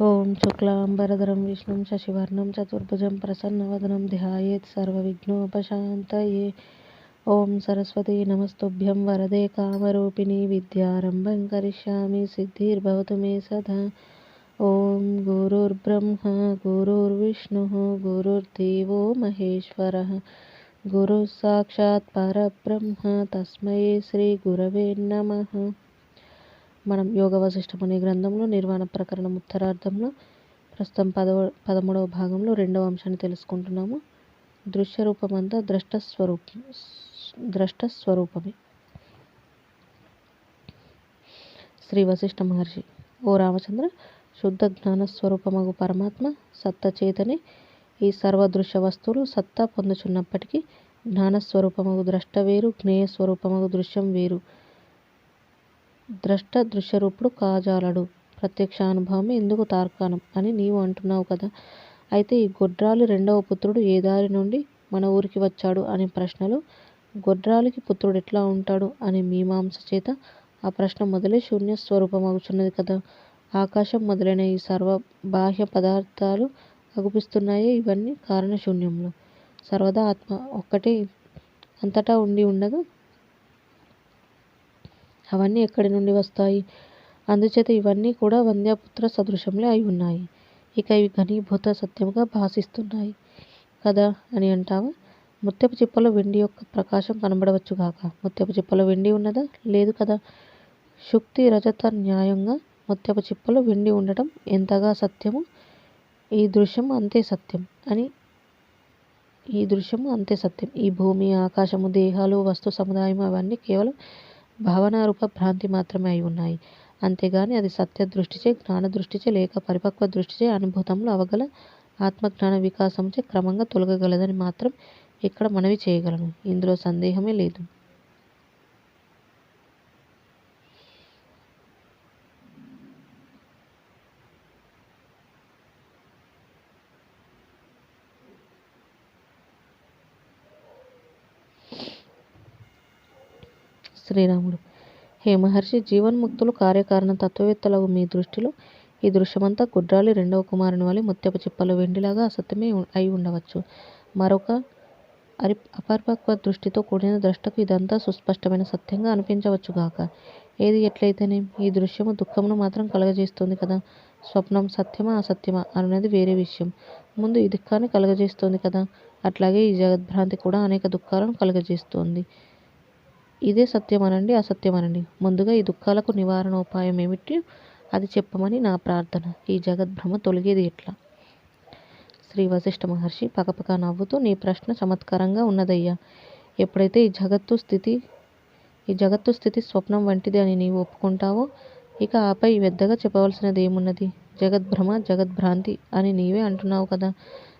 ఓం శుక్లాంబరధరం విష్ణుం శశివర్ణం చతుర్భుజం ప్రసన్నవదనం ధ్యాయేత్ సర్వవిఘ్నోపశాంతయే. ఓం సరస్వతీ నమస్తుభ్యం వరదే కామరూపిణి విద్యారంభం కరిష్యామి సిద్ధిర్భవతు మే సదా. ఓం గురుర్బ్రహ్మ గురుర్విష్ణు గురుర్దేవో మహేశ్వర. గురు సాక్షాత్ పరబ్రహ్మ తస్మై శ్రీ గురవే నమః. మనం యోగ వశిష్టం అనే గ్రంథంలో నిర్వాణ ప్రకరణం ఉత్తరార్థంలో ప్రస్తుతం పదవ పదమూడవ భాగంలో రెండవ అంశాన్ని తెలుసుకుంటున్నాము. దృశ్య రూపం అంతా ద్రష్ట స్వరూపం ద్రష్ట స్వరూపమే శ్రీ వశిష్ఠ మహర్షి ఓ రామచంద్ర శుద్ధ జ్ఞాన స్వరూపమగు పరమాత్మ సత్త చేతనే ఈ సర్వదృశ్య వస్తువులు సత్తా పొందుచున్నప్పటికీ జ్ఞానస్వరూపమగు ద్రష్ట వేరు జ్ఞేయ స్వరూపమగు దృశ్యం వేరు. ద్రష్ట దృశ్యరూపుడు కాజాలడు. ప్రత్యక్ష అనుభవమే ఎందుకు తార్కాణం? అని నీవు అంటున్నావు కదా. అయితే ఈ గొడ్రాలి రెండవ పుత్రుడు ఏ దారి నుండి మన ఊరికి వచ్చాడు? అనే ప్రశ్నలు గొడ్రాలికి పుత్రుడు ఎట్లా ఉంటాడు? అనే మీమాంస చేత ఆ ప్రశ్న మొదలై శూన్య స్వరూపమగుచున్నది కదా. ఆకాశం మొదలైన ఈ సర్వ బాహ్య పదార్థాలు అగుపిస్తున్నాయే ఇవన్నీ కారణ శూన్యంలో సర్వదా ఆత్మ ఒక్కటే అంతటా ఉండి ఉండగా అవన్నీ ఎక్కడి నుండి వస్తాయి? అందుచేత ఇవన్నీ కూడా వంద్యపుత్ర సదృశంలో అయి ఉన్నాయి. ఇక ఇవి ఘనీభూత సత్యముగా భాసిస్తున్నాయి. కదా అని అంటావా? ముత్యపు చిప్పలో వెండి యొక్క ప్రకాశం కనబడవచ్చు కాక ముత్యపు చిప్పలో వెండి ఉన్నదా? లేదు కదా. శుక్తి రజత న్యాయంగా ముత్యపు చిప్పలో వెండి ఉండటం ఎంతగా సత్యము? ఈ దృశ్యం అంతే సత్యం అని ఈ దృశ్యం అంతే సత్యం. ఈ భూమి ఆకాశము దేహాలు వస్తు సముదాయం అవన్నీ కేవలం భావనారూప భ్రాంతి మాత్రమే అయి ఉన్నాయి. అంతేగాని అది సత్య దృష్టిచే జ్ఞాన దృష్టిచే లేక పరిపక్వ దృష్టిచే అనుభూతంలో అవగల ఆత్మజ్ఞాన వికాసంచే క్రమంగా తొలగగలదని మాత్రం ఇక్కడ మనవి చేయగలను. ఇందులో సందేహమే లేదు. శ్రీరాముడు. హే మహర్షి జీవన్ముక్తులు కార్యకారణ తత్వవేత్తలవు మీ దృష్టిలో ఈ దృశ్యమంతా గుడ్రాలి రెండవ కుమారుని వలె ముత్యపు చిప్పలు వెండిలాగా అసత్యమే అయి ఉండవచ్చు. మరొక అరి అపరిపక్వ దృష్టితో కూడిన ద్రష్టకు ఇదంతా సుస్పష్టమైన సత్యంగా అనిపించవచ్చుగాక ఏది ఎట్లయితేనే ఈ దృశ్యము దుఃఖమును మాత్రం కలగజేస్తుంది కదా. స్వప్నం సత్యమా అసత్యమా అన్నది వేరే విషయం. ముందు ఈ దుఃఖాన్ని కలగజేస్తుంది కదా. అట్లాగే ఈ జగద్భ్రాంతి కూడా అనేక దుఃఖాలను కలగజేస్తుంది. ఇదే సత్యమనండి అసత్యమనండి. ముందుగా ఈ దుఃఖాలకు నివారణ ఉపాయం ఏమిటి? అది చెప్పమని నా ప్రార్థన. ఈ జగద్భ్రమ తొలగేది ఎట్లా? శ్రీ వశిష్ఠ మహర్షి పకపక నవ్వుతూ నీ ప్రశ్న చమత్కారంగా ఉన్నదయ్యా. ఎప్పుడైతే ఈ జగత్తు స్థితి ఈ జగత్తు స్థితి స్వప్నం వంటిది అని నీవు ఒప్పుకుంటావో ఇక ఆపై పెద్దగా చెప్పవలసినది ఏమున్నది జగద్భ్రమ జగద్భ్రాంతి అని నీవే అంటున్నావు కదా.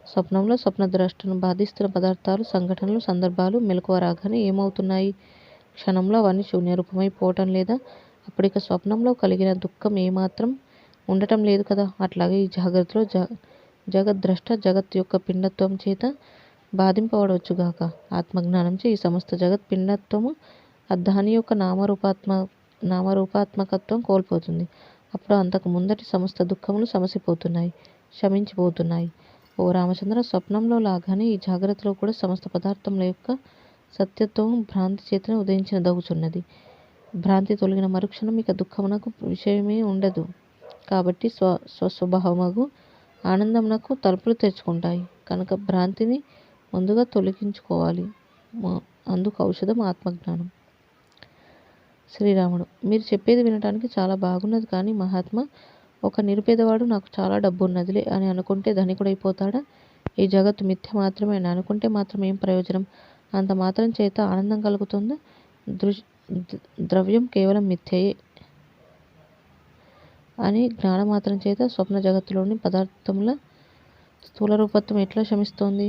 స్వప్నంలో స్వప్నద్రష్టను బాధిస్తున్న పదార్థాలు సంఘటనలు సందర్భాలు మెలకువ రాగానే ఏమవుతున్నాయి? క్షణంలో అవన్నీ శూన్యరూపమైపోవటం లేదా అప్పటిక స్వప్నంలో కలిగిన దుఃఖం ఏమాత్రం ఉండటం లేదు కదా? అట్లాగే ఈ జాగ్రత్తలో జ జగద్ద్రష్ట జగత్ యొక్క పిండత్వం చేత బాధింపబడవచ్చుగాక. ఆత్మజ్ఞానంచే ఈ సమస్త జగత్ పిండత్వము దాని యొక్క నామరూపాత్మ నామరూపాత్మకత్వం కోల్పోతుంది. అప్పుడు అంతకు ముందటి సమస్త దుఃఖములు సమసిపోతున్నాయి శమించిపోతున్నాయి. ఓ రామచంద్ర స్వప్నంలో లాగానే ఈ జాగ్రత్తలో కూడా సమస్త పదార్థముల యొక్క సత్యత్వం భ్రాంతి చేతనే ఉదయించిన దగుచున్నది భ్రాంతి తొలగిన మరుక్షణం ఇక దుఃఖమునకు విషయమే ఉండదు. కాబట్టి స్వ స్వస్వభావమగు ఆనందమునకు తలుపులు తెచ్చుకుంటాయి కనుక భ్రాంతిని ముందుగా తొలగించుకోవాలి. అందుకు ఔషధం ఆత్మజ్ఞానం. శ్రీరాముడు మీరు చెప్పేది వినడానికి చాలా బాగున్నది కానీ మహాత్మ ఒక నిరుపేదవాడు నాకు చాలా డబ్బు ఉన్నదిలే అని అనుకుంటే ధనికుడైపోతాడా? ఈ జగత్తు మిథ్య మాత్రమే అని అనుకుంటే మాత్రం ఏం ప్రయోజనం? అంత మాత్రం చేత ఆనందం కలుగుతుందా. దృశ్ ద్రవ్యం కేవలం మిథ్యయే అని జ్ఞానమాత్రం చేత స్వప్న జగత్తులోని పదార్థముల స్థూల రూపత్వం ఎట్లా శమిస్తోంది?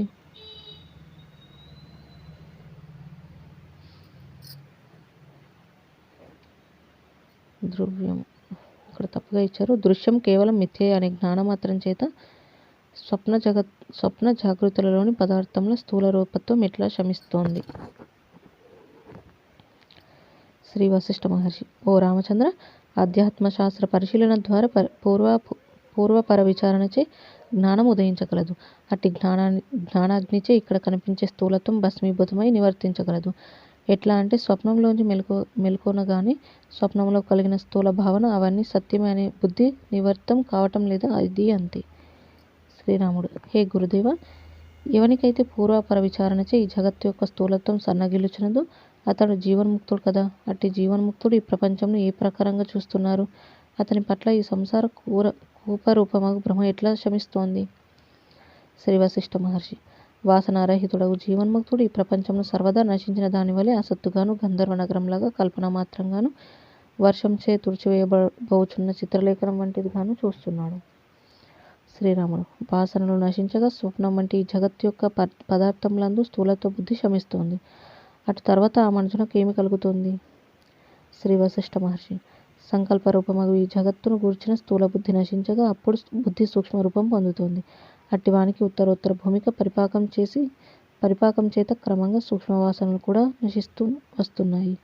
ద్రవ్యం. ఇక్కడ తప్పుగా ఇచ్చారు. దృశ్యం కేవలం మిథ్యే అనే జ్ఞానమాత్రం చేత స్వప్న జగత్ స్వప్న జాగృతులలోని పదార్థంలో స్థూల రూపత్వం ఎట్లా శమిస్తోంది? శ్రీ వశిష్ఠ మహర్షి. ఓ రామచంద్ర ఆధ్యాత్మ శాస్త్ర పరిశీలన ద్వారా పూర్వ పూర్వపర విచారణచే జ్ఞానం ఉదయించగలదు. అట్టి జ్ఞానాన్ని జ్ఞానాగ్నిచే ఇక్కడ కనిపించే స్థూలత్వం భస్మీభూతమై నివర్తించగలదు. ఎట్లా అంటే స్వప్నంలోంచి మెలకు మెలుకొనగానే స్వప్నంలో కలిగిన స్థూల భావన అవన్నీ సత్యమే అనే బుద్ధి నివర్తం కావటం లేదా అది అంతే. శ్రీరాముడు. హే గురుదేవ ఎవనికైతే పూర్వాపర విచారణచే ఈ జగత్తు యొక్క స్థూలత్వం సన్నగిల్లుచున్నదో అతడు జీవన్ముక్తుడు కదా. అట్టి జీవన్ముక్తుడు ఈ ప్రపంచంను ఏ ప్రకారంగా చూస్తున్నారు? అతని పట్ల ఈ సంసార కూర కూపరూపమగు భ్రమ ఎట్లా శమిస్తోంది? శ్రీ వశిష్ఠ మహర్షి వాసనారహితుడగు జీవన్ముక్తుడు ఈ ప్రపంచంలో సర్వదా నశించిన దానివలే ఆసత్తుగాను అసత్తుగాను గంధర్వ నగరంలాగా కల్పన మాత్రంగాను వర్షంచే తుడిచివేయబోచున్న చిత్రలేఖనం వంటిదిగాను చూస్తున్నాడు. శ్రీరాముడు. వాసనలు నశించగా స్వప్నం వంటి ఈ యొక్క ప పదార్థములందు స్థూలత్వ బుద్ధి శమిస్తోంది. అటు తర్వాత ఆ మనుషులకు ఏమి కలుగుతుంది? శ్రీ వశిష్ఠ మహర్షి. సంకల్ప రూపమగు ఈ జగత్తును గూర్చిన స్థూల బుద్ధి నశించగా అప్పుడు బుద్ధి సూక్ష్మ రూపం పొందుతుంది. అట్టి వానికి ఉత్తరోత్తర భూమిక పరిపాకం చేసి పరిపాకం చేత క్రమంగా సూక్ష్మ వాసనలు కూడా నశిస్తూ వస్తున్నాయి.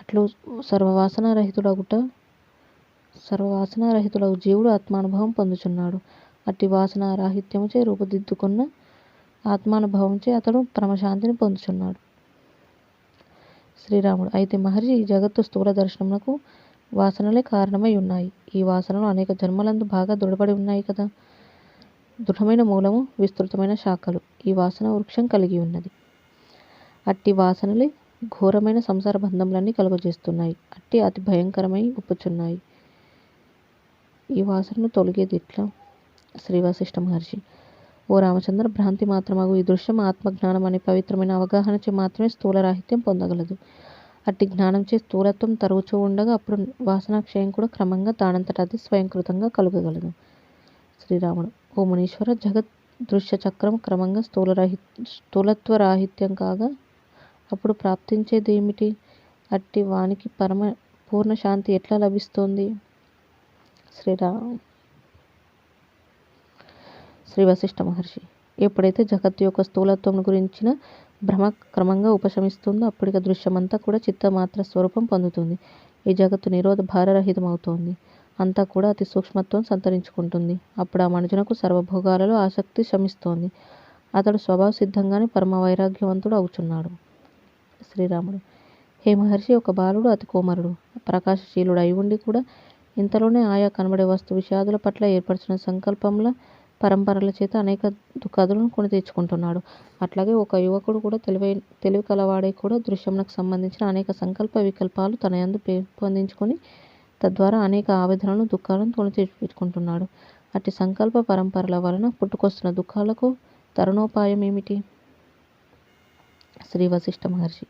అట్లు సర్వవాసనారహితుడగుట సర్వవాసనారహితుడగు జీవుడు ఆత్మానుభవం పొందుచున్నాడు. అట్టి వాసన రాహిత్యముచే రూపుదిద్దుకున్న ఆత్మానుభవంచే అతడు పరమశాంతిని పొందుచున్నాడు. శ్రీరాముడు అయితే మహర్షి ఈ జగత్తు స్థూల దర్శనమునకు వాసనలే కారణమై ఉన్నాయి. ఈ వాసనలు అనేక జన్మలందు బాగా దృఢపడి ఉన్నాయి కదా. దృఢమైన మూలము విస్తృతమైన శాఖలు. ఈ వాసన వృక్షం కలిగి ఉన్నది. అట్టి వాసనలే ఘోరమైన సంసార బంధములన్నీ కలుగజేస్తున్నాయి. అట్టి అతి భయంకరమై ఉప్పుచున్నాయి ఈ వాసనను తొలగేది ఎట్లా? శ్రీ మహర్షి. ఓ రామచంద్ర భ్రాంతి మాత్రమగు ఈ దృశ్యం ఆత్మజ్ఞానం అనే పవిత్రమైన అవగాహనచే మాత్రమే స్థూల రాహిత్యం పొందగలదు. అట్టి జ్ఞానంచే స్థూలత్వం తరుగుచూ ఉండగా అప్పుడు వాసనాక్షయం కూడా క్రమంగా దానంతట అది స్వయంకృతంగా కలుగగలదు. శ్రీరాముడు ఓ మునీశ్వర జగత్ దృశ్య చక్రం క్రమంగా స్థూలరాహి స్థూలత్వ రాహిత్యం కాగా అప్పుడు ప్రాప్తించేది ఏమిటి అట్టి వానికి పరమ పూర్ణ శాంతి ఎట్లా లభిస్తుంది? శ్రీరామ్ శ్రీ వశిష్ఠ మహర్షి. ఎప్పుడైతే జగత్తు యొక్క స్థూలత్వం గురించిన భ్రమ క్రమంగా ఉపశమిస్తుందో అప్పటిక దృశ్యమంతా కూడా చిత్తమాత్ర స్వరూపం పొందుతుంది. ఈ జగత్తు నిరోధ భారరహితమవుతోంది. అంతా కూడా అతి సూక్ష్మత్వం సంతరించుకుంటుంది. అప్పుడు ఆ మనుషునకు సర్వభోగాలలో ఆసక్తి శమిస్తోంది. అతడు స్వభావ సిద్ధంగానే పరమ వైరాగ్యవంతుడు అవుచున్నాడు. శ్రీరాముడు. హే మహర్షి ఒక బాలుడు అతి కోమరుడు. ప్రకాశశీలుడు అయి ఉండి కూడా ఇంతలోనే ఆయా కనబడే వస్తు విషయాదుల పట్ల ఏర్పరిచిన సంకల్పంలో పరంపరల చేత అనేక దుఃఖాదులను కొని తెచ్చుకుంటున్నాడు అట్లాగే ఒక యువకుడు కూడా తెలివై తెలివి కలవాడే కూడా దృశ్యమునకు సంబంధించిన అనేక సంకల్ప వికల్పాలు తన యందు పెంపొందించుకొని తద్వారా అనేక ఆవేదనలను దుఃఖాలను కొని తెచ్చుకుంటున్నాడు అట్టి సంకల్ప పరంపరల వలన పుట్టుకొస్తున్న దుఃఖాలకు తరుణోపాయం ఏమిటి? శ్రీ వశిష్ఠ మహర్షి.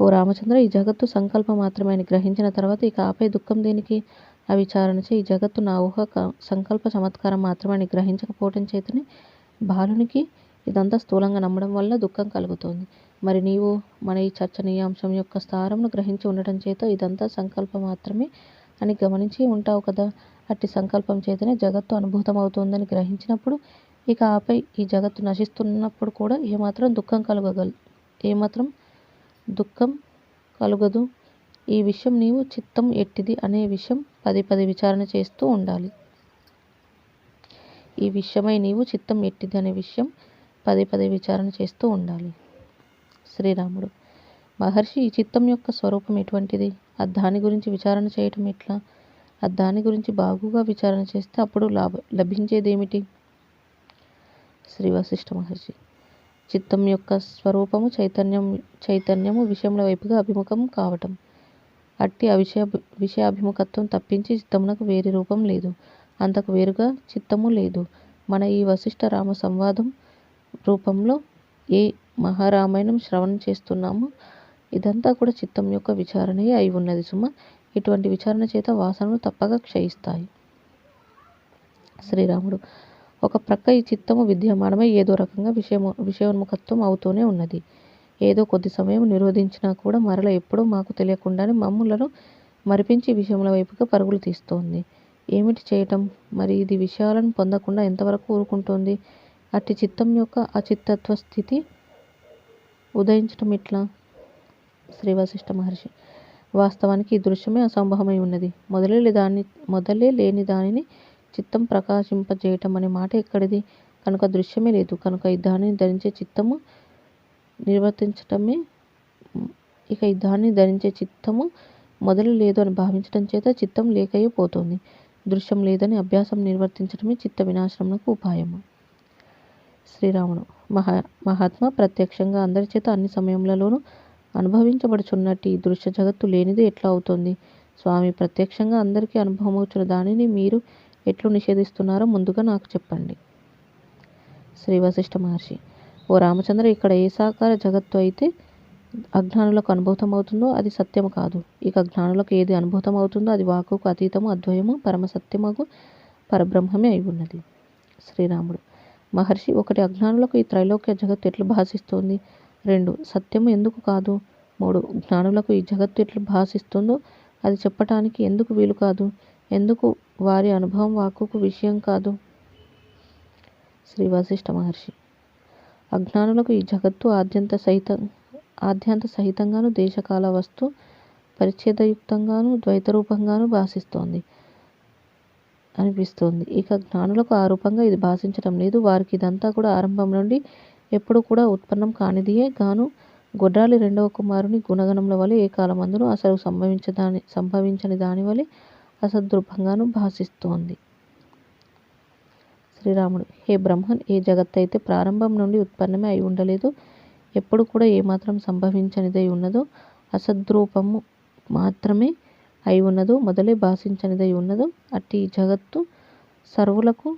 ఓ రామచంద్ర ఈ జగత్తు సంకల్పం మాత్రమే అని గ్రహించిన తర్వాత ఇక ఆపై దుఃఖం దేనికి? ఆ విచారణచే ఈ జగత్తు నా ఊహ సంకల్ప చమత్కారం మాత్రమే అని గ్రహించకపోవటం చేతనే బాలునికి ఇదంతా స్థూలంగా నమ్మడం వల్ల దుఃఖం కలుగుతోంది. మరి నీవు మన ఈ చర్చనీయాంశం యొక్క స్థారంను గ్రహించి ఉండటం చేత ఇదంతా సంకల్పం మాత్రమే అని గమనించి ఉంటావు కదా. అట్టి సంకల్పం చేతనే జగత్తు అనుభూతమవుతోందని గ్రహించినప్పుడు ఇక ఆపై ఈ జగత్తు నశిస్తున్నప్పుడు కూడా ఏమాత్రం దుఃఖం కలుగగల ఏమాత్రం దుఃఖం కలుగదు. ఈ విషయం నీవు చిత్తం ఎట్టిది అనే విషయం పది పది విచారణ చేస్తూ ఉండాలి. ఈ విషయమై నీవు చిత్తం ఎట్టిది అనే విషయం పదే పదే విచారణ చేస్తూ ఉండాలి. శ్రీరాముడు మహర్షి ఈ చిత్తం యొక్క స్వరూపం ఎటువంటిది? ఆ దాని గురించి విచారణ చేయటం ఎట్లా? ఆ దాని గురించి బాగుగా విచారణ చేస్తే అప్పుడు లాభ లభించేదేమిటి? శ్రీ వశిష్ఠ మహర్షి చిత్తం యొక్క స్వరూపము చైతన్యం చైతన్యము విషయముల వైపుగా అభిముఖం కావటం. అట్టి అవిషయ విషయాభిముఖత్వం తప్పించి చిత్తమునకు వేరే రూపం లేదు. అంతకు వేరుగా చిత్తము లేదు. మన ఈ వశిష్ఠ రామ సంవాదం రూపంలో ఏ మహారామాయణం శ్రవణం చేస్తున్నామో ఇదంతా కూడా చిత్తం యొక్క విచారణయే అయి ఉన్నది సుమ. ఇటువంటి విచారణ చేత వాసనలు తప్పక క్షయిస్తాయి. శ్రీరాముడు ఒక ప్రక్క ఈ చిత్తము విద్యమానమై ఏదో రకంగా విషయము విషయోన్ముఖత్వం అవుతూనే ఉన్నది. ఏదో కొద్ది సమయం నిరోధించినా కూడా మరల ఎప్పుడూ మాకు తెలియకుండానే మమ్ములను మరిపించి విషయముల వైపుగా పరుగులు తీస్తోంది. ఏమిటి చేయటం? మరి ఇది విషయాలను పొందకుండా ఎంతవరకు ఊరుకుంటోంది? అట్టి చిత్తం యొక్క అచిత్తత్వ స్థితి ఉదయించటం ఎట్లా? శ్రీ వశిష్ఠ మహర్షి వాస్తవానికి ఈ దృశ్యమే అసంభవమై ఉన్నది. మొదలే దాన్ని మొదలే లేని దానిని చిత్తం ప్రకాశింపజేయటం అనే మాట ఎక్కడిది? కనుక దృశ్యమే లేదు. కనుక ఈ దానిని ధరించే చిత్తము నిర్వర్తించటమే ఇక దాన్ని ధరించే చిత్తము మొదలు లేదు అని భావించటం చేత చిత్తం లేకయే పోతుంది. దృశ్యం లేదని అభ్యాసం నిర్వర్తించడమే చిత్త వినాశనమునకు ఉపాయము. శ్రీరాముడు మహా మహాత్మ ప్రత్యక్షంగా అందరి చేత అన్ని సమయములలోనూ అనుభవించబడుచున్నట్టు ఈ దృశ్య జగత్తు లేనిది ఎట్లా అవుతుంది? స్వామి ప్రత్యక్షంగా అందరికీ అనుభవమవుతున్న దానిని మీరు ఎట్లు నిషేధిస్తున్నారో ముందుగా నాకు చెప్పండి. శ్రీ వశిష్ఠ మహర్షి ఓ రామచంద్ర ఇక్కడ ఏ సాకార జగత్తు అయితే అజ్ఞానులకు అనుభూతం అవుతుందో అది సత్యము కాదు. ఇక జ్ఞానులకు ఏది అనుభూతం అవుతుందో అది వాకుకు అతీతము అద్వయము పరమసత్యమగు పరబ్రహ్మమే అయి ఉన్నది. శ్రీరాముడు. మహర్షి ఒకటి అజ్ఞానులకు ఈ త్రైలోక్య జగత్తు ఎట్లు భాషిస్తోంది రెండు సత్యము ఎందుకు కాదు? మూడు జ్ఞానులకు ఈ జగత్తు ఎట్లు భాషిస్తుందో అది చెప్పటానికి ఎందుకు వీలు కాదు? ఎందుకు వారి అనుభవం వాక్కుకు విషయం కాదు? శ్రీ వశిష్ఠ మహర్షి. అజ్ఞానులకు ఈ జగత్తు ఆద్యంత సహిత ఆద్యంత సహితంగాను దేశకాల వస్తు పరిచ్ఛేదయుక్తంగాను ద్వైతరూపంగాను భాషిస్తోంది అనిపిస్తోంది. ఇక జ్ఞానులకు ఆ రూపంగా ఇది భాషించడం లేదు. వారికి ఇదంతా కూడా ఆరంభం నుండి ఎప్పుడు కూడా ఉత్పన్నం కానిదియే గాను గొడ్రాలి రెండవ కుమారుని గుణగణముల వలె ఏ కాలమందును అసలు సంభవించదాని సంభవించని దాని వలె అసద్రూపంగాను భాషిస్తోంది శ్రీరాముడు. హే బ్రహ్మన్ ఏ జగత్ అయితే ప్రారంభం నుండి ఉత్పన్నమే అయి ఉండలేదు ఎప్పుడు కూడా ఏమాత్రం సంభవించనిదై ఉన్నదో అసద్రూపము మాత్రమే అయి ఉన్నదో మొదలే భాషించనిదై ఉన్నదో అట్టి ఈ జగత్తు సర్వులకు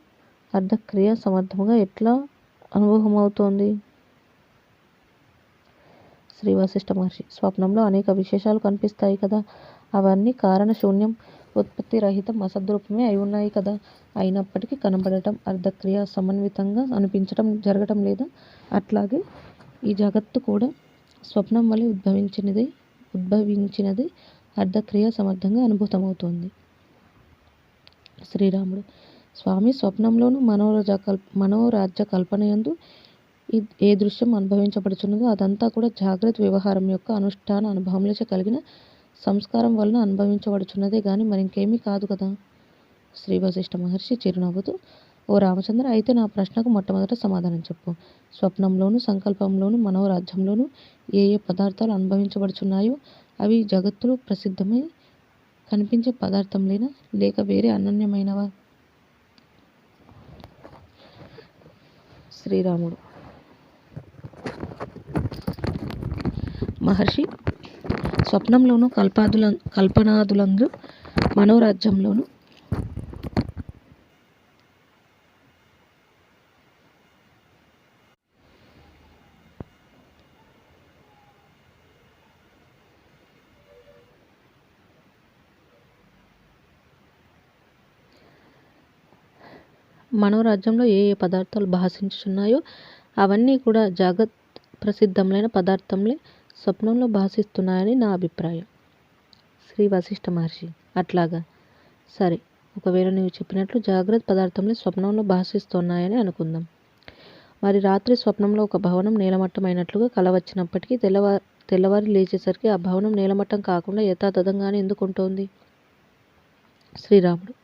అర్ధక్రియ సమర్థముగా ఎట్లా అనుభవమవుతోంది? శ్రీ వశిష్ఠ మహర్షి స్వప్నంలో అనేక విశేషాలు కనిపిస్తాయి కదా అవన్నీ కారణ శూన్యం ఉత్పత్తి రహితం అసద్రూపమే అయి ఉన్నాయి కదా. అయినప్పటికీ కనబడటం అర్ధక్రియ సమన్వితంగా అనిపించడం జరగటం లేదా? అట్లాగే ఈ జగత్తు కూడా స్వప్నం వలె ఉద్భవించినది ఉద్భవించినది అర్ధక్రియ సమర్థంగా అనుభూతమవుతోంది. శ్రీరాముడు స్వామి స్వప్నంలోనూ మనోరజ కల్ప మనోరాజ్య కల్పనయందు ఏ దృశ్యం అనుభవించబడుచున్నదో అదంతా కూడా జాగ్రత్త వ్యవహారం యొక్క అనుష్ఠాన అనుభవంలో కలిగిన సంస్కారం వలన అనుభవించబడుచున్నదే కానీ మరింకేమీ కాదు కదా? శ్రీ వశిష్ఠ మహర్షి చిరునవ్వుతూ ఓ రామచంద్ర అయితే నా ప్రశ్నకు మొట్టమొదట సమాధానం చెప్పు. స్వప్నంలోను సంకల్పంలోను మనోరాజ్యంలోను ఏ ఏ పదార్థాలు అనుభవించబడుచున్నాయో అవి జగత్తులో ప్రసిద్ధమై కనిపించే పదార్థం లేనా లేక వేరే అనన్యమైనవా? శ్రీరాముడు. మహర్షి స్వప్నంలోను కల్పాదుల కల్పనాదులందు మనోరాజ్యంలోను మనోరాజ్యంలో ఏ ఏ పదార్థాలు భాషించుచున్నాయో అవన్నీ కూడా జగత్ ప్రసిద్ధములైన పదార్థంలే స్వప్నంలో భాషిస్తున్నాయని నా అభిప్రాయం. శ్రీ వశిష్ఠ మహర్షి. అట్లాగా. సరే ఒకవేళ నీవు చెప్పినట్లు జాగ్రత్త పదార్థంలో స్వప్నంలో భాషిస్తున్నాయని అనుకుందాం. మరి రాత్రి స్వప్నంలో ఒక భవనం నేలమట్టమైనట్లుగా కల వచ్చినప్పటికీ తెల్లవారి తెల్లవారి లేచేసరికి ఆ భవనం నేలమట్టం కాకుండా యథాతథంగానే ఎందుకు ఉంటుంది శ్రీరాముడు.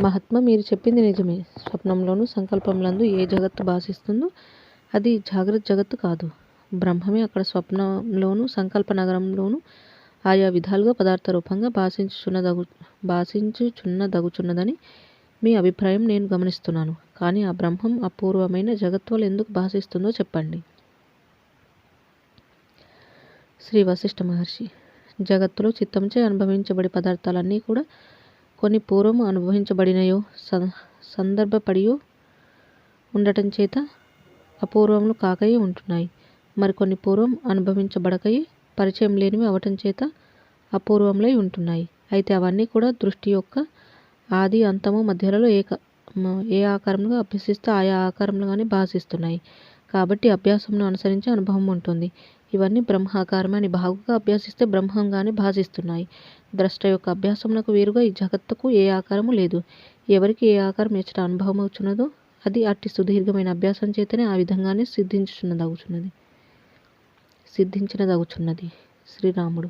మహాత్మ మీరు చెప్పింది నిజమే. స్వప్నంలోనూ సంకల్పంలందు ఏ జగత్తు భాషిస్తుందో అది జాగ్రత్త జగత్తు కాదు. బ్రహ్మమే అక్కడ స్వప్నంలోను సంకల్ప నగరంలోను ఆయా విధాలుగా పదార్థ రూపంగా భాషించుచున్నదగు భాషించుచున్నదగుచున్నదని మీ అభిప్రాయం నేను గమనిస్తున్నాను. కానీ ఆ బ్రహ్మం అపూర్వమైన జగత్వలు ఎందుకు భాషిస్తుందో చెప్పండి. శ్రీ వశిష్ఠ మహర్షి జగత్తులో చిత్తంచే అనుభవించబడి పదార్థాలన్నీ కూడా కొన్ని పూర్వం అనుభవించబడినయో స సందర్భపడియో ఉండటం చేత అపూర్వములు కాకయే ఉంటున్నాయి. మరికొన్ని పూర్వం అనుభవించబడకయి పరిచయం లేనివి అవటం చేత అపూర్వములై ఉంటున్నాయి. అయితే అవన్నీ కూడా దృష్టి యొక్క ఆది అంతము మధ్యలలో ఏక ఏ ఆకారంలో అభ్యసిస్తే ఆయా ఆకారంలోగానే భాషిస్తున్నాయి కాబట్టి అభ్యాసంను అనుసరించి అనుభవం ఉంటుంది. ఇవన్నీ బ్రహ్మాకారమే అని బాగుగా అభ్యసిస్తే బ్రహ్మంగానే భాషిస్తున్నాయి ద్రష్ట యొక్క అభ్యాసమునకు వేరుగా ఈ జగత్తుకు ఏ ఆకారము లేదు. ఎవరికి ఏ ఆకారం ఎచ్చట అనుభవం అవుతున్నదో అది అట్టి సుదీర్ఘమైన అభ్యాసం చేతనే ఆ విధంగానే సిద్ధించుచున్నదగుచున్నది. సిద్ధించినదగుచున్నది శ్రీరాముడు.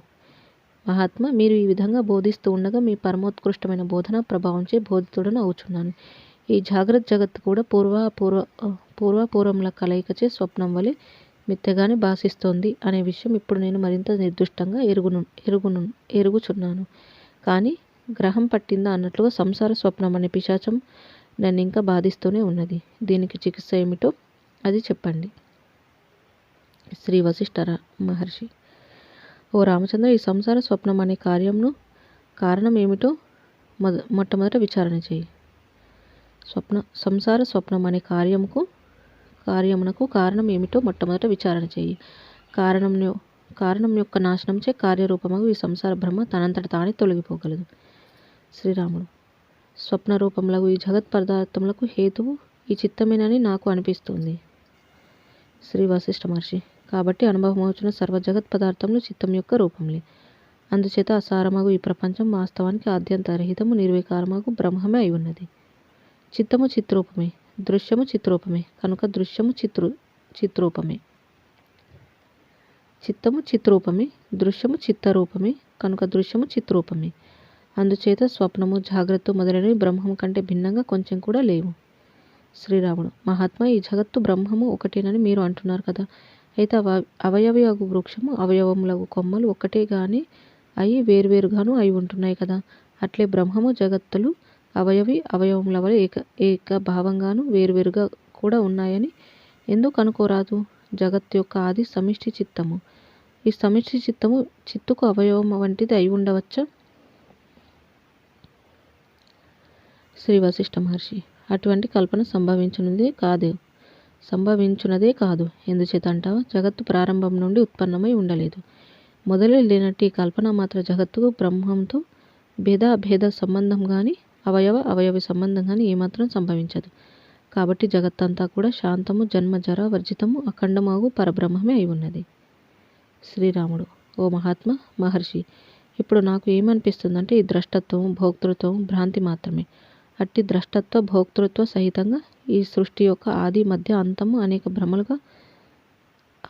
మహాత్మ మీరు ఈ విధంగా బోధిస్తూ ఉండగా మీ పరమోత్కృష్టమైన బోధన ప్రభావంచే బోధితుడను అవుచున్నాను. ఈ జాగ్రత్త జగత్తు కూడా పూర్వ పూర్వ పూర్వపూర్వముల కలయికచే స్వప్నం వలె మిథ్యగానే భాషిస్తోంది అనే విషయం ఇప్పుడు నేను మరింత నిర్దుష్టంగా ఎరుగును ఎరుగును ఎరుగుచున్నాను. కానీ గ్రహం పట్టిందా అన్నట్లుగా సంసార స్వప్నం అనే పిశాచం నన్ను ఇంకా బాధిస్తూనే ఉన్నది. దీనికి చికిత్స ఏమిటో అది చెప్పండి. శ్రీ వశిష్ఠర మహర్షి. ఓ రామచంద్ర ఈ సంసార స్వప్నం అనే కార్యంను కారణం ఏమిటో మొద మొట్టమొదట విచారణ చేయి. స్వప్న సంసార స్వప్నం అనే కార్యముకు కార్యమునకు కారణం ఏమిటో మొట్టమొదట విచారణ చేయి. కారణం కారణం యొక్క నాశనంచే కార్యరూపమగు ఈ సంసార భ్రమ తనంతట తానే తొలగిపోగలదు. శ్రీరాముడు స్వప్న రూపములకు ఈ జగత్ పదార్థములకు హేతువు ఈ చిత్తమేనని నాకు అనిపిస్తుంది. శ్రీ వశిష్ఠ మహర్షి కాబట్టి అనుభవమవుచున్న సర్వజగత్ పదార్థములు చిత్తం యొక్క రూపములే. అందుచేత అసారమగు ఈ ప్రపంచం వాస్తవానికి ఆద్యంతరహితము నిర్వికారమగు బ్రహ్మమే అయి ఉన్నది చిత్తము చిత్రూపమే దృశ్యము చిత్రూపమే కనుక దృశ్యము చిత్రు చిత్రూపమే. చిత్తము చిత్రూపమే దృశ్యము చిత్తరూపమే కనుక దృశ్యము చిత్రూపమే. అందుచేత స్వప్నము జాగ్రత్త మొదలైనవి బ్రహ్మము కంటే భిన్నంగా కొంచెం కూడా లేవు. శ్రీరాముడు మహాత్మా ఈ జగత్తు బ్రహ్మము ఒకటేనని మీరు అంటున్నారు కదా. అయితే అవ అవయవయగు వృక్షము అవయవములగు కొమ్మలు ఒక్కటే గాని అయి వేరువేరుగాను అయి ఉంటున్నాయి కదా. అట్లే బ్రహ్మము జగత్తులు అవయవి అవయవముల వలె ఏక ఏక భావంగాను వేరువేరుగా కూడా ఉన్నాయని ఎందుకు అనుకోరాదు? జగత్ యొక్క ఆది సమిష్టి చిత్తము. ఈ సమిష్టి చిత్తము చిత్తుకు అవయవం వంటిది అయి ఉండవచ్చా? శ్రీ వశిష్ఠ మహర్షి అటువంటి కల్పన సంభవించనుంది కాదు. సంభవించున్నదే కాదు. ఎందుచేత అంటావా? జగత్తు ప్రారంభం నుండి ఉత్పన్నమై ఉండలేదు. మొదలు లేనట్టి ఈ కల్పన మాత్ర జగత్తుకు బ్రహ్మంతో భేదాభేద సంబంధం కానీ అవయవ అవయవ సంబంధం కానీ ఏమాత్రం సంభవించదు. కాబట్టి జగత్తంతా కూడా శాంతము జన్మ జర వర్జితము అఖండమాగు పరబ్రహ్మమే అయి ఉన్నది. శ్రీరాముడు ఓ మహాత్మ మహర్షి ఇప్పుడు నాకు ఏమనిపిస్తుందంటే ఈ ద్రష్టత్వం భోక్తృత్వం భ్రాంతి మాత్రమే. అట్టి ద్రష్టత్వ భోక్తృత్వ సహితంగా ఈ సృష్టి యొక్క ఆది మధ్య అంతము అనేక భ్రమలుగా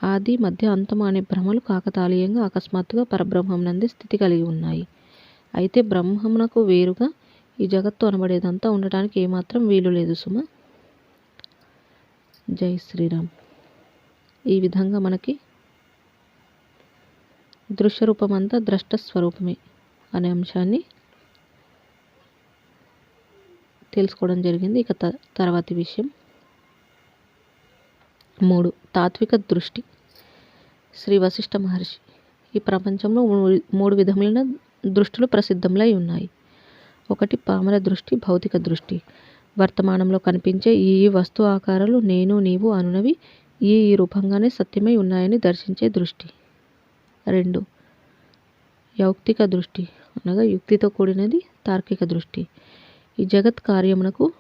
ఆది మధ్య అంతము అనే భ్రమలు కాకతాళీయంగా అకస్మాత్తుగా పరబ్రహ్మం నందే స్థితి కలిగి ఉన్నాయి. అయితే బ్రహ్మమునకు వేరుగా ఈ జగత్తు అనబడేదంతా ఉండటానికి ఏమాత్రం వీలు లేదు సుమ. జై శ్రీరామ్. ఈ విధంగా మనకి దృశ్యరూపమంతా ద్రష్ట స్వరూపమే అనే అంశాన్ని తెలుసుకోవడం జరిగింది. ఇక త తర్వాతి విషయం. మూడు తాత్విక దృష్టి. శ్రీ వశిష్ఠ మహర్షి ఈ ప్రపంచంలో మూడు మూడు విధములైన దృష్టులు ప్రసిద్ధములై ఉన్నాయి. ఒకటి పామర దృష్టి భౌతిక దృష్టి. వర్తమానంలో కనిపించే ఈ ఈ వస్తు ఆకారాలు నేను నీవు అనునవి ఈ ఈ రూపంగానే సత్యమై ఉన్నాయని దర్శించే దృష్టి. రెండు యౌక్తిక దృష్టి అనగా యుక్తితో కూడినది తార్కిక దృష్టి. ఈ జగత్ కార్యమునకు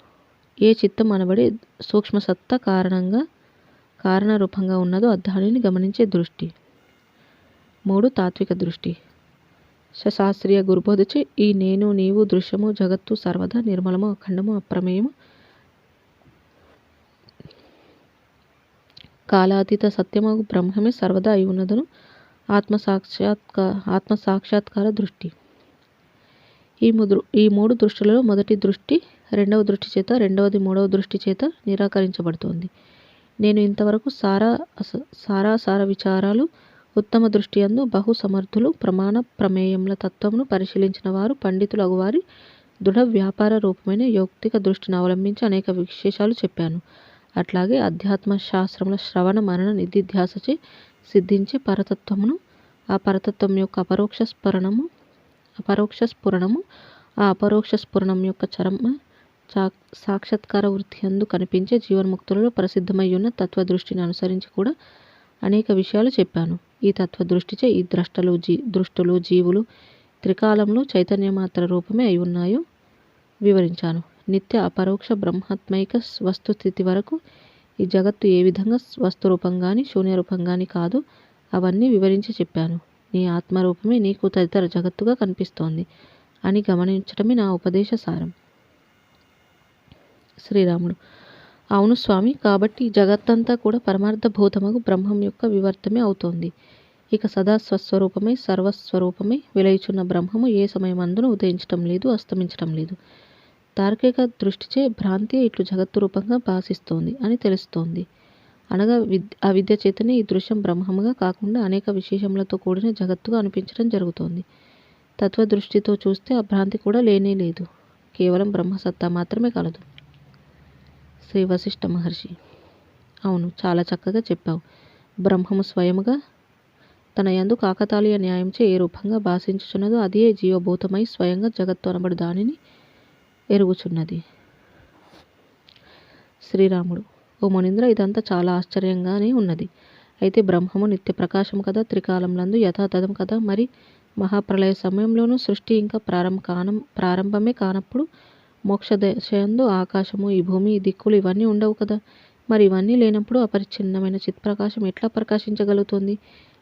ఏ చిత్తం అనబడే సూక్ష్మసత్తా కారణంగా కారణ రూపంగా ఉన్నదో దానిని గమనించే దృష్టి. మూడు తాత్విక దృష్టి. శాస్త్రీయ గురుబోధచే ఈ నేను నీవు దృశ్యము జగత్తు సర్వదా నిర్మలము అఖండము అప్రమేయము. కాలాతీత సత్యమగు బ్రహ్మమే సర్వదా అయి ఉన్నదను ఆత్మ సాక్షాత్కా ఆత్మ సాక్షాత్కార దృష్టి. ఈ ముద్రు ఈ మూడు దృష్టిలలో మొదటి దృష్టి రెండవ దృష్టి చేత రెండవది మూడవ దృష్టి చేత నిరాకరించబడుతోంది. నేను ఇంతవరకు సారా సారాసార విచారాలు ఉత్తమ దృష్టి అందు బహు సమర్థులు ప్రమాణ ప్రమేయముల తత్వమును పరిశీలించిన వారు పండితులు అగువారి దృఢ వ్యాపార రూపమైన యౌక్తిక దృష్టిని అవలంబించి అనేక విశేషాలు చెప్పాను. అట్లాగే అధ్యాత్మ శాస్త్రముల శ్రవణ మరణ నిధిధ్యాసచే సిద్ధించే పరతత్వమును ఆ పరతత్వం యొక్క అపరోక్ష స్మరణము అపరోక్ష స్ఫురణము. ఆ అపరోక్ష స్ఫురణం యొక్క చరమ సాక్షాత్కార వృత్తి అందు కనిపించే జీవన్ముక్తులలో ప్రసిద్ధమై ఉన్న తత్వ దృష్టిని అనుసరించి కూడా అనేక విషయాలు చెప్పాను. ఈ తత్వదృష్టిచే ఈ ద్రష్టలు జీ దృష్టులు జీవులు త్రికాలంలో చైతన్య మాత్ర రూపమే అయి ఉన్నాయో వివరించాను. నిత్య అపరోక్ష బ్రహ్మాత్మైక వస్తుస్థితి వరకు ఈ జగత్తు ఏ విధంగా వస్తురూపంగాని శూన్య రూపంగాని కాదు అవన్నీ వివరించి చెప్పాను. నీ ఆత్మరూపమే నీకు తదితర జగత్తుగా కనిపిస్తోంది అని గమనించడమే నా ఉపదేశ సారం. శ్రీరాముడు అవును స్వామి కాబట్టి జగత్తంతా కూడా పరమార్థ భూతమగు బ్రహ్మం యొక్క వివర్తమే అవుతోంది. ఇక సదా స్వస్వరూపమై సర్వస్వరూపమై వెలయుచున్న బ్రహ్మము ఏ సమయమందును ఉదయించటం లేదు అస్తమించటం లేదు. తార్కిక దృష్టిచే భ్రాంతి ఇట్లు జగత్తు రూపంగా భాసిస్తోంది అని తెలుస్తోంది. అనగా విద్ ఆ విద్య చేతనే ఈ దృశ్యం బ్రహ్మముగా కాకుండా అనేక విశేషములతో కూడిన జగత్తుగా అనిపించడం జరుగుతోంది. తత్వదృష్టితో చూస్తే ఆ భ్రాంతి కూడా లేనే లేదు. కేవలం బ్రహ్మసత్తా మాత్రమే కలదు. శ్రీ వశిష్ఠ మహర్షి. అవును చాలా చక్కగా చెప్పావు. బ్రహ్మము స్వయముగా తన యందు కాకతాళీయ న్యాయంచే ఏ రూపంగా భాషించుచున్నదో అదే జీవభూతమై స్వయంగా జగత్తు అనబడు దానిని ఎరుగుచున్నది. శ్రీరాముడు. ఓ మునీంద్ర ఇదంతా చాలా ఆశ్చర్యంగానే ఉన్నది. అయితే బ్రహ్మము నిత్య ప్రకాశం కదా త్రికాలంలందు యథాతథం కదా మరి మహాప్రలయ సమయంలోనూ సృష్టి ఇంకా ప్రారంభ కానం ప్రారంభమే కానప్పుడు మోక్ష దశయందు ఆకాశము ఈ భూమి ఈ దిక్కులు ఇవన్నీ ఉండవు కదా. మరి ఇవన్నీ లేనప్పుడు అపరిచ్ఛిన్నమైన చిత్ప్రకాశం ఎట్లా ప్రకాశించగలుగుతుంది?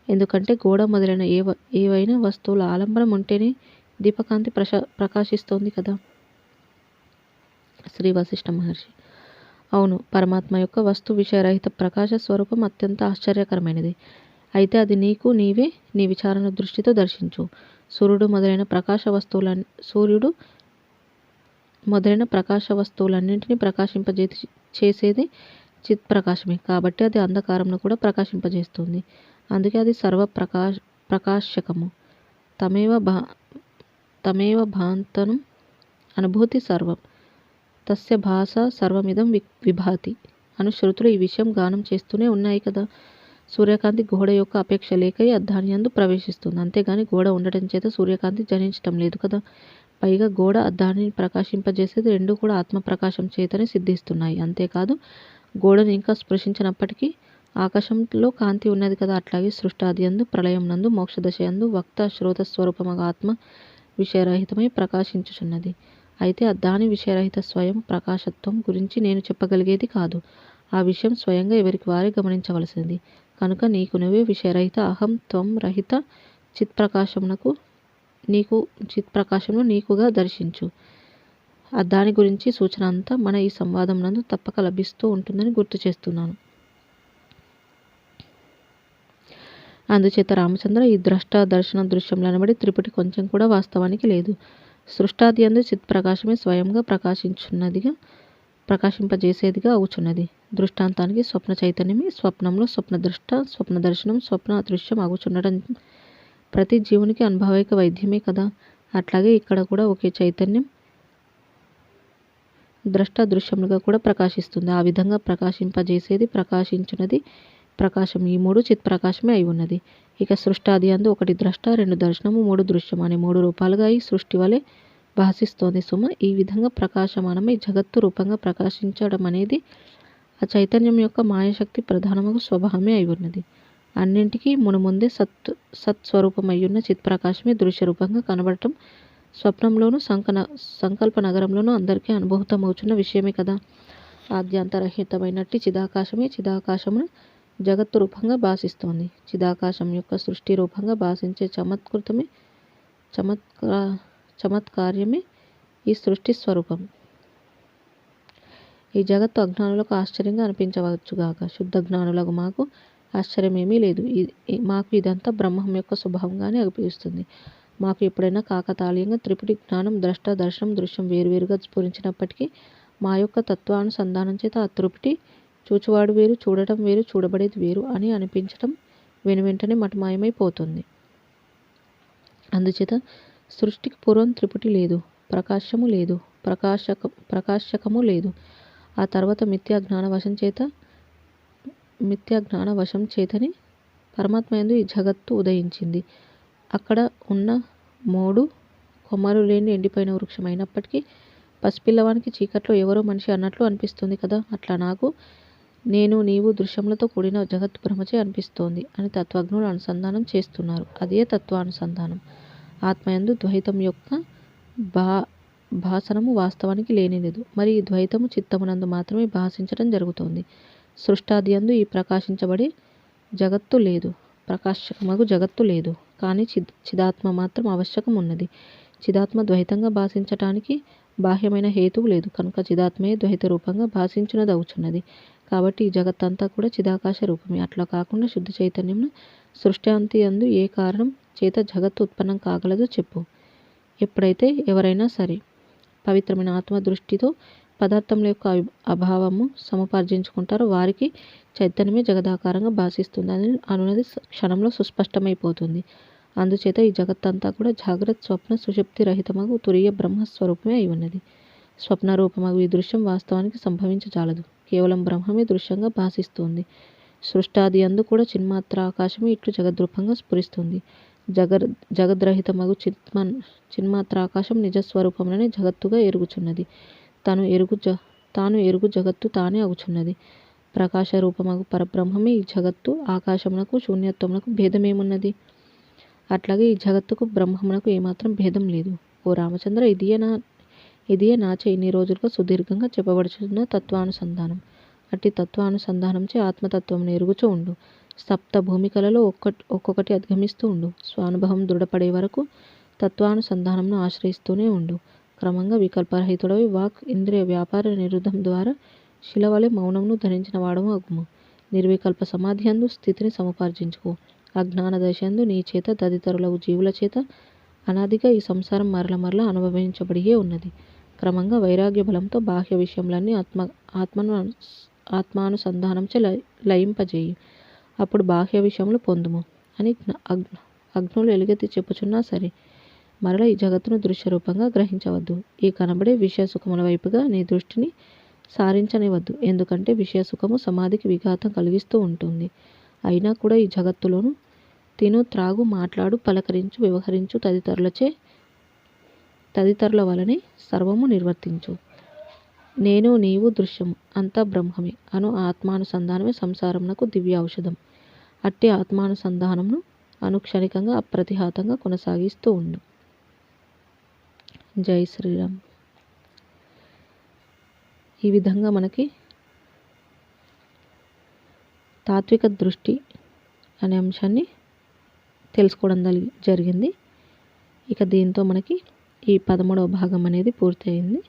ఎందుకంటే గోడ మొదలైన ఏవ ఏవైనా వస్తువుల ఆలంబనం ఉంటేనే దీపకాంతి ప్రశ ప్రకాశిస్తోంది కదా. శ్రీ వశిష్ఠ మహర్షి అవును పరమాత్మ యొక్క వస్తు విషయరహిత ప్రకాశ స్వరూపం అత్యంత ఆశ్చర్యకరమైనది. అయితే అది నీకు నీవే నీ విచారణ దృష్టితో దర్శించు. సూర్యుడు మొదలైన ప్రకాశ వస్తువుల సూర్యుడు మొదలైన ప్రకాశ వస్తువులన్నింటినీ ప్రకాశింపజే చేసేది చిత్ ప్రకాశమే కాబట్టి అది అంధకారంను కూడా ప్రకాశింపజేస్తుంది. అందుకే అది సర్వ ప్రకాశ ప్రకాశకము. తమేవ భా తమేవ భాంతనం అనుభూతి సర్వం. తస్య భాష సర్వమిదం వి విభాతి. అను శృతులు ఈ విషయం గానం చేస్తూనే ఉన్నాయి కదా. సూర్యకాంతి గోడ యొక్క అపేక్ష లేకై దాని యందు ప్రవేశిస్తుంది. అంతేగాని గోడ ఉండటం చేత సూర్యకాంతి జనించటం లేదు కదా. పైగా గోడ అద్దాన్ని ప్రకాశింపజేసేది రెండు కూడా ఆత్మ ప్రకాశం చేతనే సిద్ధిస్తున్నాయి. అంతేకాదు గోడను ఇంకా స్పృశించినప్పటికీ ఆకాశంలో కాంతి ఉన్నది కదా. అట్లాగే సృష్టాది యందు ప్రళయం నందు మోక్షదశ యందు వక్త శ్రోత స్వరూపముగా ఆత్మ విషయరహితమై ప్రకాశించుచున్నది. అయితే దాని విషయరహిత స్వయం ప్రకాశత్వం గురించి నేను చెప్పగలిగేది కాదు. ఆ విషయం స్వయంగా ఎవరికి వారే గమనించవలసింది కనుక నీకు నువ్వే విషయరహిత అహం త్వం రహిత చిత్ప్రకాశమునకు నీకు చిత్ప్రకాశమును నీకుగా దర్శించు. దాని గురించి సూచన అంతా మన ఈ సంవాదం నందు తప్పక లభిస్తూ ఉంటుందని గుర్తు చేస్తున్నాను. అందుచేత రామచంద్ర ఈ ద్రష్ట దర్శన దృశ్యంలనబడి త్రిపుటి కొంచెం కూడా వాస్తవానికి లేదు. సృష్టాది అందు చిత్ప్రకాశమే స్వయంగా ప్రకాశించున్నదిగా ప్రకాశింపజేసేదిగా అవుచున్నది. దృష్టాంతానికి స్వప్న చైతన్యమే స్వప్నంలో స్వప్న దృష్ట స్వప్న దర్శనం స్వప్న అదృశ్యం అగుచుండడం ప్రతి జీవునికి అనుభవైక వైద్యమే కదా. అట్లాగే ఇక్కడ కూడా ఒకే చైతన్యం ద్రష్ట దృశ్యములుగా కూడా ప్రకాశిస్తుంది. ఆ విధంగా ప్రకాశింపజేసేది ప్రకాశించున్నది ప్రకాశం ఈ మూడు చిత్ప్రకాశమే అయి ఉన్నది. ఇక సృష్టాది అందు ఒకటి ద్రష్ట రెండు దర్శనము మూడు దృశ్యం అనే మూడు రూపాలుగా ఈ సృష్టి వలె భాషిస్తోంది సుమ ఈ విధంగా ప్రకాశమానమై జగత్తు రూపంగా ప్రకాశించడం అనేది ఆ చైతన్యం యొక్క మాయాశక్తి ప్రధానముగా స్వభావమే అయి ఉన్నది. అన్నింటికీ మునుముందే సత్ సత్స్వరూపమయ్యున్న చిత్ప్రకాశమే దృశ్య రూపంగా కనబడటం స్వప్నంలోనూ సంకన సంకల్ప నగరంలోనూ అందరికీ అనుభూతమవుతున్న విషయమే కదా. ఆద్యాంతరహితమైనట్టి చిదాకాశమే చిదాకాశమును జగత్తు రూపంగా భాషిస్తోంది. చిదాకాశం యొక్క సృష్టి రూపంగా భాషించే చమత్కృతమే చమత్కా చమత్కార్యమే ఈ సృష్టి స్వరూపం. ఈ జగత్తు అజ్ఞానులకు ఆశ్చర్యంగా అనిపించవచ్చుగాక. శుద్ధ జ్ఞానులకు మాకు ఆశ్చర్యమేమీ లేదు. మాకు ఇదంతా బ్రహ్మం యొక్క స్వభావంగానే అనిపిస్తుంది మాకు ఎప్పుడైనా కాకతాళీయంగా త్రిపుటి జ్ఞానం ద్రష్ట దర్శనం దృశ్యం వేరువేరుగా స్ఫురించినప్పటికీ మా యొక్క తత్వానుసంధానం చేత ఆ త్రిపుటి చూచువాడు వేరు చూడటం వేరు చూడబడేది వేరు అని అనిపించటం వెనువెంటనే మటమాయమైపోతుంది. అందుచేత సృష్టికి పూర్వం త్రిపుటి లేదు ప్రకాశము లేదు ప్రకాశక ప్రకాశకము లేదు. ఆ తర్వాత మిథ్యా జ్ఞానవశం చేత మిథ్యా జ్ఞానవశం చేతని పరమాత్మయందు ఈ జగత్తు ఉదయించింది. అక్కడ ఉన్న మూడు కొమ్మలు లేని ఎండిపోయిన వృక్షం అయినప్పటికీ పసిపిల్లవానికి చీకట్లో ఎవరో మనిషి అన్నట్లు అనిపిస్తుంది కదా అట్లా నాకు నేను నీవు దృశ్యములతో కూడిన జగత్ భ్రమచే అనిపిస్తోంది అని తత్వజ్ఞులు అనుసంధానం చేస్తున్నారు. అదే తత్వానుసంధానం. ఆత్మయందు ద్వైతం యొక్క భా భాసనము వాస్తవానికి లేనిలేదు మరి ఈ ద్వైతము చిత్తమునందు మాత్రమే భాషించడం జరుగుతోంది. సృష్టాదియందు ఈ ప్రకాశించబడి జగత్తు లేదు. ప్రకాశకమగు జగత్తు లేదు. కానీ చిద్ చిదాత్మ మాత్రం ఆవశ్యకం ఉన్నది చిదాత్మ ద్వైతంగా భాషించటానికి బాహ్యమైన హేతువు లేదు. కనుక చిదాత్మయే ద్వైత రూపంగా భాషించున్నది అవుచున్నది కాబట్టి ఈ జగత్తంతా కూడా చిదాకాశ రూపమే. అట్లా కాకుండా శుద్ధ చైతన్యంను సృష్టాంతి అందు ఏ కారణం చేత జగత్తు ఉత్పన్నం కాగలదో చెప్పు. ఎప్పుడైతే ఎవరైనా సరే పవిత్రమైన ఆత్మ దృష్టితో పదార్థముల యొక్క అభావము సముపార్జించుకుంటారో వారికి చైతన్యమే జగదాకారంగా భాషిస్తుంది అని అనున్నది క్షణంలో సుస్పష్టమైపోతుంది. అందుచేత ఈ జగత్తంతా కూడా జాగ్రత్త స్వప్న సుషుప్తి రహితమగు తురియ బ్రహ్మస్వరూపమే అయి ఉన్నది. స్వప్న రూపమగు ఈ దృశ్యం వాస్తవానికి సంభవించజాలదు కేవలం బ్రహ్మమే దృశ్యంగా భాషిస్తుంది సృష్టాది అందు కూడా చిన్మాత్ర ఆకాశమే ఇట్లు జగద్రూపంగా స్ఫురిస్తుంది. జగర్ జగద్రహితమగు చిత్మన్ చిన్మాత్ర ఆకాశం నిజస్వరూపంలోనే జగత్తుగా ఎరుగుచున్నది. తను ఎరుగు జ తాను ఎరుగు జగత్తు తానే అగుచున్నది. ప్రకాశ రూపమగు పరబ్రహ్మమే ఈ జగత్తు ఆకాశమునకు శూన్యత్వమునకు భేదమేమున్నది? అట్లాగే ఈ జగత్తుకు బ్రహ్మమునకు ఏమాత్రం భేదం లేదు. ఓ రామచంద్ర ఇదియే నా ఇదియే నాచే ఇన్ని రోజులుగా సుదీర్ఘంగా చెప్పబడుచున్న తత్వానుసంధానం. అట్టి తత్వానుసంధానంచే ఆత్మతత్వం ఎరుగుచూ ఉండు. సప్త భూమికలలో ఒక్కటి ఒక్కొక్కటి అధిగమిస్తూ ఉండు. స్వానుభవం దృఢపడే వరకు తత్వానుసంధానంను ఆశ్రయిస్తూనే ఉండు. క్రమంగా వికల్పరహితుడవి వాక్ ఇంద్రియ వ్యాపార నిరుద్ధం ద్వారా శిలవలె మౌనంను ధరించిన వాడము అగుము. నిర్వికల్ప సమాధి అందు స్థితిని సముపార్జించుకో. అజ్ఞాన దశందు నీ చేత తదితరులకు జీవుల చేత అనాదిగా ఈ సంసారం మరల మరల అనుభవించబడియే ఉన్నది. క్రమంగా వైరాగ్య బలంతో బాహ్య విషయములన్నీ ఆత్మ ఆత్మను ఆత్మానుసంధానంచే లయింపజేయి. అప్పుడు బాహ్య విషయములు పొందుము అని అగ్న అగ్నులు ఎలుగెత్తి చెప్పుచున్నా సరే మరల ఈ జగత్తును దృశ్యరూపంగా గ్రహించవద్దు. ఈ కనబడే విషయ సుఖముల వైపుగా నీ దృష్టిని సారించనివద్దు ఎందుకంటే విషయ సుఖము సమాధికి విఘాతం కలిగిస్తూ ఉంటుంది. అయినా కూడా ఈ జగత్తులోను తిను త్రాగు మాట్లాడు పలకరించు వ్యవహరించు తదితరులచే తదితరుల వలనే సర్వము నిర్వర్తించు. నేను నీవు దృశ్యము అంతా బ్రహ్మమే అను ఆత్మానుసంధానమే సంసారమునకు దివ్య ఔషధం అట్టి ఆత్మానుసంధానమును అనుక్షణికంగా అప్రతిహాతంగా కొనసాగిస్తూ ఉండు. జై శ్రీరామ్. ఈ విధంగా మనకి తాత్విక దృష్టి అనే అంశాన్ని తెలుసుకోవడం జరిగింది. ఇక దీంతో మనకి ఈ పదమూడవ భాగం అనేది పూర్తయింది.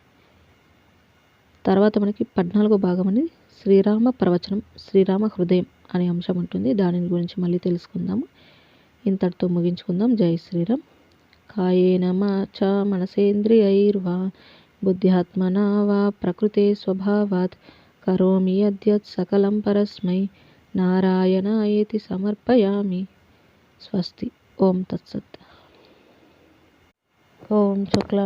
తర్వాత మనకి పద్నాలుగో భాగం అనేది శ్రీరామ ప్రవచనం శ్రీరామ హృదయం అనే అంశం ఉంటుంది. దాని గురించి మళ్ళీ తెలుసుకుందాము. ఇంతటితో ముగించుకుందాం. జై శ్రీరామ్. కాయేన మాచ మనసేంద్రియైర్వా బుద్ధ్యాత్మనా వా ప్రకృతే స్వభావాత్ కరోమి యద్యత్ సకలం పరస్మై నారాయణాయేతి సమర్పయామి. స్వస్తి. ఓం తత్సత్. ఓం శుక్లా